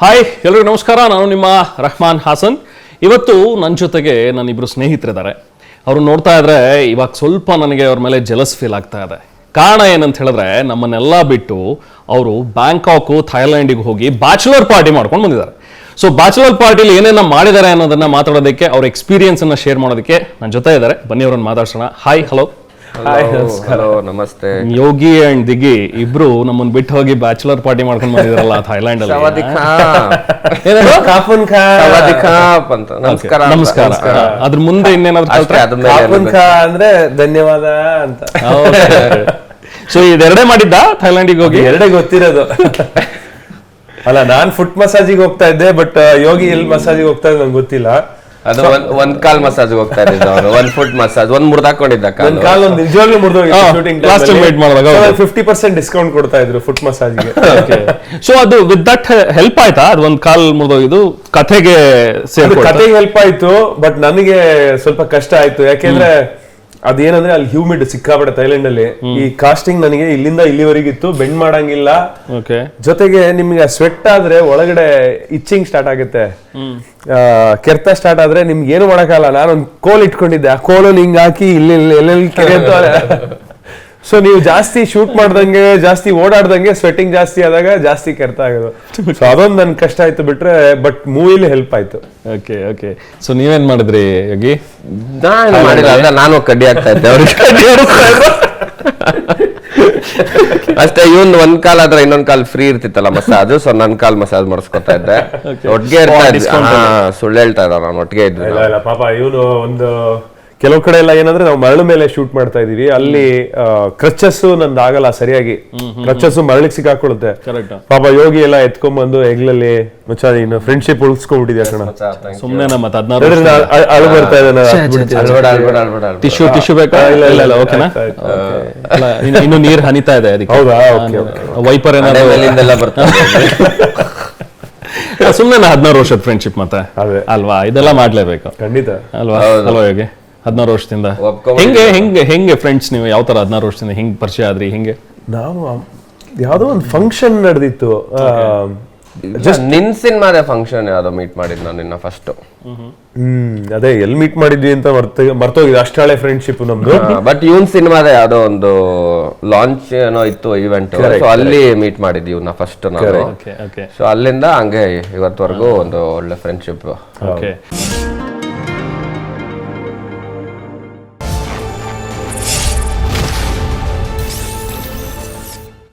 Hi ಎಲ್ರಿಗೂ ನಮಸ್ಕಾರ. ನಾನು ನಿಮ್ಮ ರಹಮಾನ್ ಹಾಸನ್. ಇವತ್ತು ನನ್ನ ಜೊತೆಗೆ ನನ್ನ ಇಬ್ಬರು ಸ್ನೇಹಿತರಿದ್ದಾರೆ. ಅವರು ನೋಡ್ತಾ ಇದ್ರೆ ಇವಾಗ ಸ್ವಲ್ಪ ನನಗೆ ಅವ್ರ ಮೇಲೆ ಜಲಸ್ ಫೀಲ್ ಆಗ್ತಾ ಇದೆ. ಕಾರಣ ಏನಂತ ಹೇಳಿದ್ರೆ, ನಮ್ಮನ್ನೆಲ್ಲ ಬಿಟ್ಟು ಅವರು ಬ್ಯಾಂಕಾಕು ಥೈಲ್ಯಾಂಡಿಗೆ ಹೋಗಿ ಬ್ಯಾಚುಲರ್ ಪಾರ್ಟಿ ಮಾಡ್ಕೊಂಡು ಬಂದಿದ್ದಾರೆ. ಸೊ ಬ್ಯಾಚುಲರ್ ಪಾರ್ಟಿಲಿ ಏನೇನ ಮಾಡಿದ್ದಾರೆ ಅನ್ನೋದನ್ನ ಮಾತಾಡೋದಕ್ಕೆ, ಅವ್ರ ಅನ್ನ ಶೇರ್ ಮಾಡೋದಕ್ಕೆ ನನ್ನ ಜೊತೆ ಇದ್ದಾರೆ. ಬನ್ನಿ ಅವ್ರನ್ನ ಮಾತಾಡ್ಸೋಣ. ಹಾಯ್ ಹಲೋ ಹಲೋ ನಮಸ್ತೆ. ಯೋಗಿ ಅಂಡ್ ದಿಗಿ ಇಬ್ರು ನಮ್ಮನ್ನ ಬಿಟ್ಟು ಹೋಗಿ ಬ್ಯಾಚುಲರ್ ಪಾರ್ಟಿ ಮಾಡ್ಕೊಂಡು ಬಂದಿದ್ರಲ್ಲ ಥೈಲ್ಯಾಂಡ್ ಅಲ್ಲಿ ಸವಾದಿಕಾ ಕಾಪನ್ ಅಂತ. ನಮಸ್ಕಾರ ನಮಸ್ಕಾರ. ಅದ್ರ ಮುಂದೆ ಇನ್ನೇನಾದ್ರು ಕಾಪುನ್ ಖಾ ಅಂದ್ರೆ ಧನ್ಯವಾದ ಅಂತ. ಸೊ ಇದೆರಡೇ ಮಾಡಿದ್ದ ಥೈಲ್ಯಾಂಡಿಗೆ ಹೋಗಿ? ಎರಡೇ ಗೊತ್ತಿರೋದು. ಅಲ್ಲ ನಾನ್ ಫುಟ್ ಮಸಾಜಿಗೆ ಹೋಗ್ತಾ ಇದ್ದೆ ಬಟ್ ಯೋಗಿ ಎಲ್ ಮಸಾಜಿಗೆ ಹೋಗ್ತಾ ಇದ್ದೆ ನಂಗೆ ಗೊತ್ತಿಲ್ಲ. ಅದು ಒಂದ್ ಒಂದ್ ಕಾಲ್ ಮಸಾಜ್ ಹೋಗ್ತಾ ಇದ್ದ ಅವನು. ಒಂದ್ ಫುಟ್ ಮಸಾಜ್ ಒಂದ್ ಮುರ್ದಾಕೊಂಡಿದ್ದ ಹಾಕೊಂಡಿದ್ದ ಕಾಲು. ಕಾಲ್ ಒಂದು ನಿಜವಾಗ್ಲೂ ಮುರಿದೋಗಿತ್ತು ಹಾ, ಶೂಟಿಂಗ್ ಲಾಸ್ಟ್ meet ಮಾಡುವಾಗ. ಫಿಫ್ಟಿ ಪರ್ಸೆಂಟ್ ಡಿಸ್ಕೌಂಟ್ ಕೊಡ್ತಾ ಇದ್ರು ಫುಟ್ ಮಸಾಜ್ಗೆ ಸೊ ಅದು ವಿತ್ ದಟ್ ಹೆಲ್ಪ್ ಆಯ್ತಾ? ಅದು ಒಂದ್ ಕಾಲ್ ಮುರಿದೋಗಿದ್ದು ಕಥೆಗೆ ಕತೆಗೆ ಹೆಲ್ಪ್ ಆಯ್ತು ಬಟ್ ನನಗೆ ಸ್ವಲ್ಪ ಕಷ್ಟ ಆಯ್ತು. ಯಾಕೆಂದ್ರೆ ಅದೇನಂದ್ರೆ ಅಲ್ಲಿ ಹ್ಯೂಮಿಡ್ ಸಿಕ್ಕಾಬಿಡ ಥೈಲ್ಯಾಂಡ್ ಅಲ್ಲಿ ಈ ಕಾಸ್ಟಿಂಗ್ ನನಗೆ ಇಲ್ಲಿಂದ ಇಲ್ಲಿವರೆಗಿತ್ತು ಬೆಂಡ್ ಮಾಡಂಗಿಲ್ಲ. ಜೊತೆಗೆ ನಿಮ್ಗೆ ಸ್ವೆಟ್ ಆದ್ರೆ ಒಳಗಡೆ ಇಚ್ಚಿಂಗ್ ಸ್ಟಾರ್ಟ್ ಆಗುತ್ತೆ. ಕೆರ್ತ ಸ್ಟಾರ್ಟ್ ಆದ್ರೆ ನಿಮ್ಗೆ ಏನು ಮಾಡಕ್ಕಾಗಲ್ಲ. ನಾನೊಂದು ಕೋಲ್ ಇಟ್ಕೊಂಡಿದ್ದೆ. ಆ ಕೋಲು ಹಿಂಗ್ ಹಾಕಿ ಇಲ್ಲಿ ಎಲ್ಲೆಲ್ಲಿ ಕೆರೆ ಸೊ ನೀವು ಜಾಸ್ತಿ ಶೂಟ್ ಮಾಡ್ದಂಗೆ ಜಾಸ್ತಿ ಓಡಾಡ್ದಂಗೆ ಸ್ವೆಟಿಂಗ್ ಜಾಸ್ತಿ ಆದಾಗ ಜಾಸ್ತಿ ಕೆರ್ತ ಆಗೋದು. ಸೊ ಅದೊಂದು ನನ್ ಕಷ್ಟ ಆಯ್ತು ಬಿಟ್ರೆ ಬಟ್ ಮೂವಿಲಿ ಹೆಲ್ಪ್ ಆಯ್ತು. ಓಕೆ ಓಕೆ ಸೊ ನೀವೇನ್ ಮಾಡಿದ್ರಿ ಯೋಗಿ? ನಾನು ಮಾಡಿಲ್ಲ ಅದ ನಾನು ಕಡ್ಡಿ ಆಗ್ತಾ ಇದ್ದೆ ಅವ್ರಿಗೆ. ಕಡ್ಡಿ ಆಡಿಸ್ತಾ ಇದ್ರು. ಅಷ್ಟೇ ಇವನ್ ಒಂದ್ ಕಾಲ್ ಆದ್ರೆ ಇನ್ನೊಂದ್ ಕಾಲ್ ಫ್ರೀ ಇರ್ತಿತ್ತಲ್ಲ ಮಸಾಜ್ ಸೊ ನನ್ ಕಾಲ್ ಮಸಾಜ್ ಮಾಡಿಸ್ಕೊತಾ ಇದ್ದೆ. ಒಟ್ಟಿಗೆ ಇರ್ತಾ ಇದ್ವಿ. ಹಾ, ಸುಳ್ಳು ಹೇಳ್ತಾ ಇದ್ದ ನಾನು ಒಟ್ಟಿಗೆ ಇದ್ವಿ ಇಲ್ಲ ಇಲ್ಲ ಪಾಪ ಇವನು ಒಂದು ಕೆಲವು ಕಡೆ ಎಲ್ಲ ಏನಂದ್ರೆ ನಾವು ಮರಳು ಮೇಲೆ ಶೂಟ್ ಮಾಡ್ತಾ ಇದೀವಿ ಅಲ್ಲಿ ಕ್ರಚಸ್ ನಂದು ಆಗಲ್ಲ ಸರಿಯಾಗಿ. ಕ್ರಚಸ್ ಮರಳಿಗೆ ಸಿಕ್ಕಾಕೊಳ್ಳುತ್ತೆ. ಕರೆಕ್ಟ್ ಪಾಪ ಯೋಗಿ ಎಲ್ಲ ಎತ್ಕೊಂಡ್ಬಂದು ಹೆಗ್ಲಲ್ಲಿ ಮಚ್ಚ ಇನ್ನು ಫ್ರೆಂಡ್ಶಿಪ್ ಉಳಿಸ್ಕೊಂಡ್ಬಿಟ್ಟಿದ್ಯಾ ಕಣ. ಸುಮ್ಮನೆ ನಮ್ಮ ನಾ ಅಳ್- ಬರ್ತಾ ಇದೆ. ಟಿಶ್ಯೂ ಟಿಶ್ಯೂ ಬೇಕಾ? ಇಲ್ಲ ಇಲ್ಲ ಇಲ್ಲ ಓಕೆನಾ? ಆಯ್ತು, ಆಯ್ತು, ಇನ್ನು- ನೀರ್ ಹನಿತಾ ಇದೆ ಅದಕ್ಕೆ. ಹೌದಾ? ಓಕೆ ವೈಪರ್ ಏನಾದ್ರು ಮೇಲಿಂದೆಲ್ಲ ಬರ್ತಾರೆ. ಸುಮ್ನೆ ಹದಿನಾರು ವರ್ಷದ ಫ್ರೆಂಡ್ಶಿಪ್ ಮತ್ತೆ. ಅದೇ. ಅಲ್ವಾ? ಇದೆಲ್ಲ ಮಾಡ್ಲೇಬೇಕು. ಖಂಡಿತ. ಅಲ್ವಾ? ಅಲ್ವಾ ಯೋಗಿ? ಹದಿನಾರು ವರ್ಷದಿಂದ. ಒಪ್ಕೊಂಡ್ ಹೆಂಗೆ ಹೆಂಗೆ ಹೆಂಗೆ ಫ್ರೆಂಡ್ಸ್ ನೀವು? ಯಾವ ತರ ಹದಿನಾರು ವರ್ಷದಿಂದ ಹೆಂಗ್ ಪರಿಚಯ ಆದ್ರಿ? ಹೆಂಗೆ? ನಾವು ಯಾವುದೋ ಒಂದು ಫಂಕ್ಷನ್ ನಡೆದಿತ್ತು ನಿನ್ ಸಿನಿಮಾದ ಫಂಕ್ಷನ್ ಯಾವ್ದೋ ಮೀಟ್ ಮಾಡಿದ್ ನಾನು ನಿನ್ನ ಫಸ್ಟ್ ಹ್ಮ್ ಅದೇ ಎಲ್ಲಿ ಮೀಟ್ ಮಾಡಿದ್ವಿ ಅಂತ ಮರ್ತ ಮರ್ತೋಗಿದೆ. ಅಷ್ಟಾಳೆ ಫ್ರೆಂಡ್ಶಿಪ್ ನಮ್ದು. ಬಟ್ ಇವನ್ ಸಿನಿಮಾದ ಯಾವ್ದೋ ಒಂದು ಲಾಂಚ್ ಏನೋ ಇತ್ತು ಇವೆಂಟ್ ಸೊ ಅಲ್ಲಿ ಮೀಟ್ ಮಾಡಿದ್ವಿ ಇವನ್ನ ಫಸ್ಟ್ ನಾವು ಓಕೆ ಓಕೆ ಸೊ ಅಲ್ಲಿಂದ ಹಂಗೆ ಇವತ್ತವರೆಗೂ ಒಂದು ಒಳ್ಳೆ ಫ್ರೆಂಡ್ಶಿಪ್ ಓಕೆ